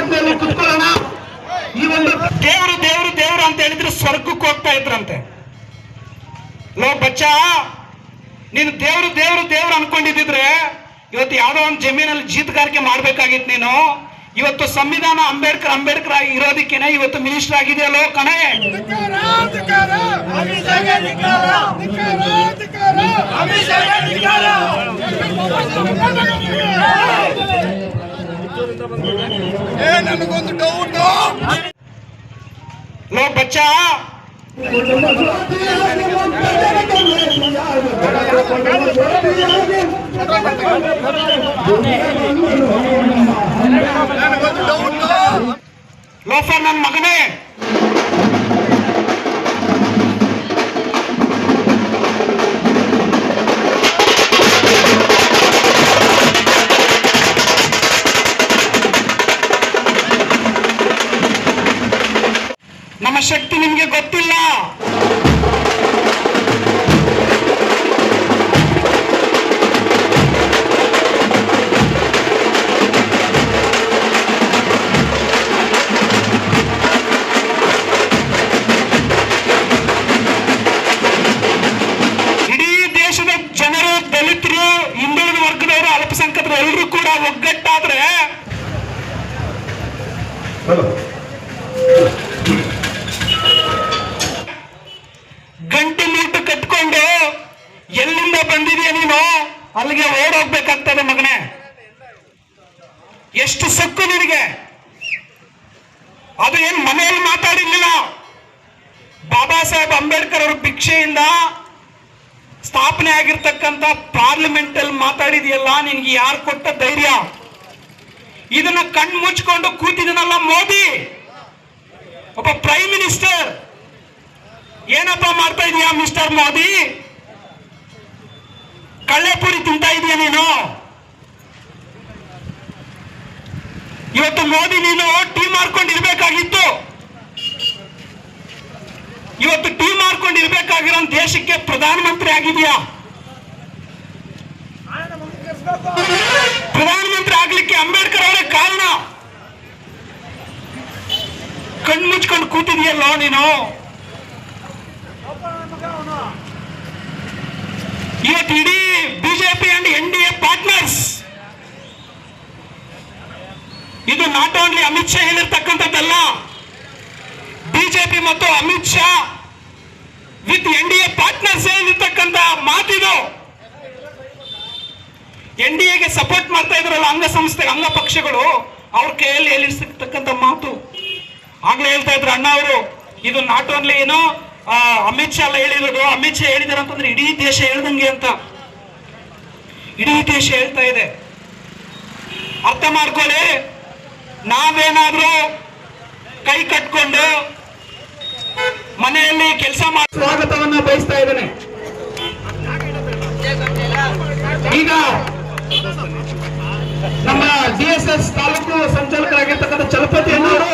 ಪ್ರತಿಭಟನೆಯಲ್ಲಿ ಕುತ್ಕೊಳ್ಳೋಣ ಈ ಒಂದು ದೇವರು ದೇವರು ದೇವರು ಅಂತ ಹೇಳಿದ್ರೆ ಸ್ವರ್ಗಕ್ಕೆ ಹೋಗ್ತಾ ಇದ್ರಂತೆ ಲೋ ಬಚ್ಚ ನೀನು ದೇವರು ದೇವರು ದೇವರು ಅನ್ಕೊಂಡಿದ್ರೆ ಇವತ್ತು ಯಾವ್ದೋ ಒಂದು ಜಮೀನಲ್ಲಿ ಜೀತಗಾರಿಕೆ ಮಾಡ್ಬೇಕಾಗಿತ್ತು ನೀನು ಇವತ್ತು ಸಂವಿಧಾನ ಅಂಬೇಡ್ಕರ್ ಅಂಬೇಡ್ಕರ್ ಆಗಿ ಇರೋದಕ್ಕೇನೆ ಇವತ್ತು ಮಿನಿಸ್ಟರ್ ಆಗಿದೆಯಲ್ಲೋ ಕಣೆ ನನಗೊಂದು ಡೌಟ್ ಲೋ ಬಚ್ಚ. ನನಗೊಂದು ಡೌಟ್ ಲೋಫರ್ ನನ್ನ ಮಗನೇ. ಶಕ್ತಿ ನಿಮಗೆ ಗೊತ್ತಿಲ್ಲ. ಅಲ್ಪಸಂಖ್ಯಾತರು ಎಲ್ಲರೂ ಕೂಡ ಒಗ್ಗಟ್ಟಾದ್ರೆ ಅಲ್ಲಿಗೆ ಓಡೋಗ್ಬೇಕಾಗ್ತದೆ ಮಗನೇ. ಎಷ್ಟು ಸೊಕ್ಕು ನಿನಗೆ. ಅದು ಏನು ಮನೆಯಲ್ಲಿ ಮಾತಾಡಿರ್ಲಿಲ್ಲ. ಬಾಬಾ ಸಾಹೇಬ್ ಅಂಬೇಡ್ಕರ್ ಅವ್ರ ಭಿಕ್ಷೆಯಿಂದ ಸ್ಥಾಪನೆ ಆಗಿರ್ತಕ್ಕಂಥ ಪಾರ್ಲಿಮೆಂಟ್ ಅಲ್ಲಿ ಮಾತಾಡಿದೆಯಲ್ಲ, ನಿನ್ಗೆ ಯಾರು ಕೊಟ್ಟ ಧೈರ್ಯ? ಇದನ್ನ ಕಣ್ ಮುಚ್ಕೊಂಡು ಕೂತಿದ್ದನಲ್ಲ ಮೋದಿ. ಒಬ್ಬ ಪ್ರೈಮ್ ಮಿನಿಸ್ಟರ್ ಏನಪ್ಪ ಮಾಡ್ತಾ ಇದೀಯಾ ಮಿಸ್ಟರ್ ಮೋದಿ? ಕಳ್ಳೆಪುರಿ ತಿಂತಾ ಇದೀಯ ನೀನು? ಇವತ್ತು ಮೋದಿ ನೀನು ಟೀ ಮಾರ್ಕೊಂಡು ಇರ್ಬೇಕಾಗಿತ್ತು ಇವತ್ತು ಟೀ ಮಾರ್ಕೊಂಡು ಇರ್ಬೇಕಾಗಿರೋ ದೇಶಕ್ಕೆ ಪ್ರಧಾನಮಂತ್ರಿ ಆಗಿದೆಯಾ? ಪ್ರಧಾನಮಂತ್ರಿ ಆಗ್ಲಿಕ್ಕೆ ಅಂಬೇಡ್ಕರ್ ಅವರೇ ಕಾರಣ. ಕಣ್ಮುಚ್ಕೊಂಡು ಕೂತಿದೆಯಲ್ಲೋ ನೀನು? ಇವತ್ತು ಇಡೀ BJP and N D A partners ಇದು ನಾಟ್ ಓನ್ಲಿ ಅಮಿತ್ ಶಾ ಹೇಳಿರ್ತಕ್ಕಂಥದ್ದಲ್ಲ ಬಿಜೆಪಿ ಮತ್ತು Amit Shah with N D A partners ಹೇಳಿರ್ತಕ್ಕಂಥ ಮಾತಿದು. ಎನ್ ಡಿ ಎಗೆ ಸಪೋರ್ಟ್ ಮಾಡ್ತಾ ಇದ್ರಲ್ಲ ಅಂಗಸಂಸ್ಥೆ ಅಂಗಪಕ್ಷಗಳು ಅವ್ರ ಕೈಯಲ್ಲಿ ಹೇಳಿರ್ತಕ್ಕಂಥ ಮಾತು. ಆಗ್ಲೇ ಹೇಳ್ತಾ ಇದ್ರು ಅಣ್ಣ ಅವರು, ಇದು ನಾಟ್ ಓನ್ಲಿ ಏನು ಆ, ಅಮಿತ್ ಶಾ ಎಲ್ಲ ಹೇಳಿರೋದು ಅಮಿತ್ ಶಾ ಹೇಳಿದಾರೆ ಅಂತಂದ್ರೆ ಇಡೀ ದೇಶ ಹೇಳ್ದಂಗೆ ಅಂತ. ಇಡೀ ದೇಶ ಹೇಳ್ತಾ ಇದೆ. ಅರ್ಥ ಮಾಡ್ಕೊಳ್ಳಿ. ನಾವೇನಾದ್ರೂ ಕೈ ಕಟ್ಕೊಂಡು ಮನೆಯಲ್ಲಿ ಕೆಲಸ ಮಾಡಿ ಸ್ವಾಗತವನ್ನ ಬಯಸ್ತಾ ಇದ್ದೇನೆ. ಈಗ ನಮ್ಮ ಡಿ ಎಸ್ ಎಸ್ ತಾಲೂಕು ಸಂಚಾಲಕರಾಗಿರ್ತಕ್ಕಂಥ ಚಲಪತಿ ಅನ್ನೋರು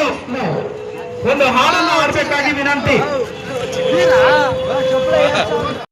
ಒಂದು ಹಾಡನ್ನು ಆಡ್ಬೇಕಾಗಿ ವಿನಂತಿ. 去哪我要去不到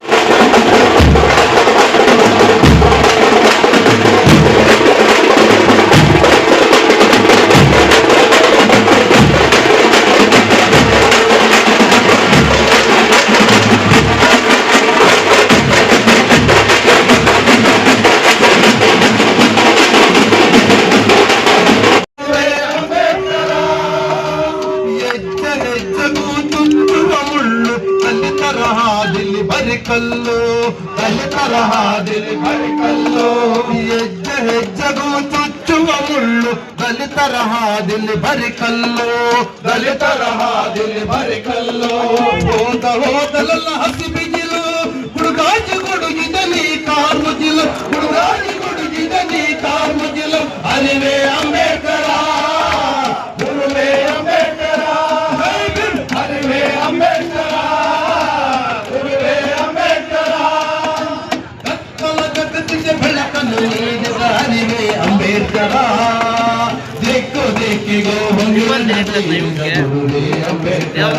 ಕಲ್ಲು ಅಲ್ಲಿ ತರಹಾದಿಲ್ಲಿ ಬರಿ ಕಲ್ಲು ಹೆಜ್ಜೆ ಹೆಜ್ಜೆಗೂ ಚುಚ್ಚುವ ಮುಳ್ಳು ದಲಿತರ ಹಾದಿಲ್ಲಿ ಬರಿ ಕಲ್ಲು ದಲಿತರ ಹಾದಿಲ್ಲಿ ಬರಿ ಕಲ್ಲು ಹೋದ ಹೋದಲೆಲ್ಲ ಹಸಿ ಅಂಬೇಡ್ಕರ ದಿಕ್ಕು ದಿಕ್ಕಿಗೂ ಹೊಂದಿದ ಗುರುವೇ ಅಂಬೇಡ್ಕರ